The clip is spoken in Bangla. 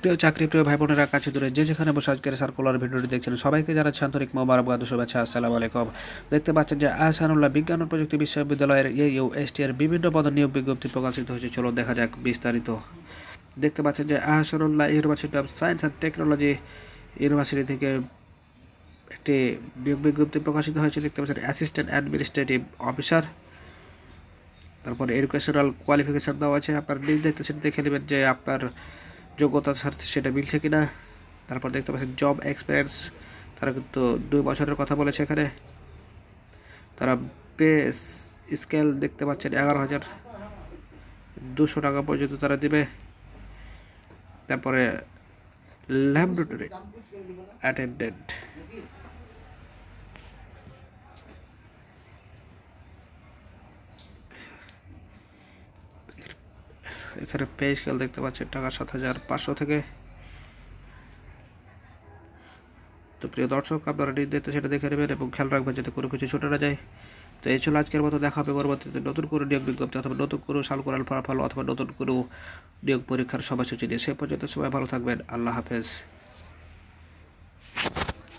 প্রিয় চাকরি প্রিয় ভাই বোনেরা, কাছে দূরে যে যেখানে বসে আজকের সার্কুলার ভিডিওটি দেখছেন, সবাইকে জানাচ্ছি আন্তরিক মোবারকবাদ শুভেচ্ছা। আসসালামু আলাইকুম। দেখতে পাচ্ছেন যে আহসানুল্লাহ বিজ্ঞান ও প্রযুক্তি বিশ্ববিদ্যালয়ের ইউ এস টি এর বিভিন্ন পদের নিয়োগ বিজ্ঞপ্তি প্রকাশিত হয়েছে। চলুন দেখা যাক বিস্তারিত। দেখতে পাচ্ছেন যে Ahsanullah university of science and technology university থেকে একটি নিয়োগ বিজ্ঞপ্তি প্রকাশিত হয়েছে। দেখতে পাচ্ছেন অ্যাসিস্ট্যান্ট অ্যাডমিনিস্ট্রেটিভ অফিসার তারপরে এডুকেশনাল কোয়ালিফিকেশান দেওয়া আছে। আপনার নিজ সেটা দেখে নেবেন যে আপনার যোগ্যতার সাথে সেটা মিলছে কি না তারপর দেখতে পাচ্ছেন জব এক্সপিরিয়েন্স তারা কিন্তু দুই বছরের কথা বলেছে এখানে। তারা পে স্কেল দেখতে পাচ্ছেন এগারো হাজার দুশো টাকা পর্যন্ত তারা দিবে। তারপরে ল্যাবরেটরি অ্যাটেন্ডেন্ট এখানে পে স্কেল দেখতে পাচ্ছেন, টাকা সাত হাজার পাঁচশো থেকে। তো প্রিয় দর্শক, আপনারা নির্ধারিত সেটা দেখে নেবেন এবং খেয়াল রাখবেন যাতে কোনো কিছু ছুটে না যায়। তো এই ছিল আজকের মতো, দেখা হবে পরবর্তীতে নতুন কোনো নিয়োগ বিজ্ঞপ্তি অথবা নতুন কোনো সাল সালকোরাল ফলাফল অথবা নতুন কোনো নিয়োগ পরীক্ষার সময়সূচি নিয়ে। সে পর্যন্ত সবাই ভালো থাকবেন, আল্লাহ হাফেজ।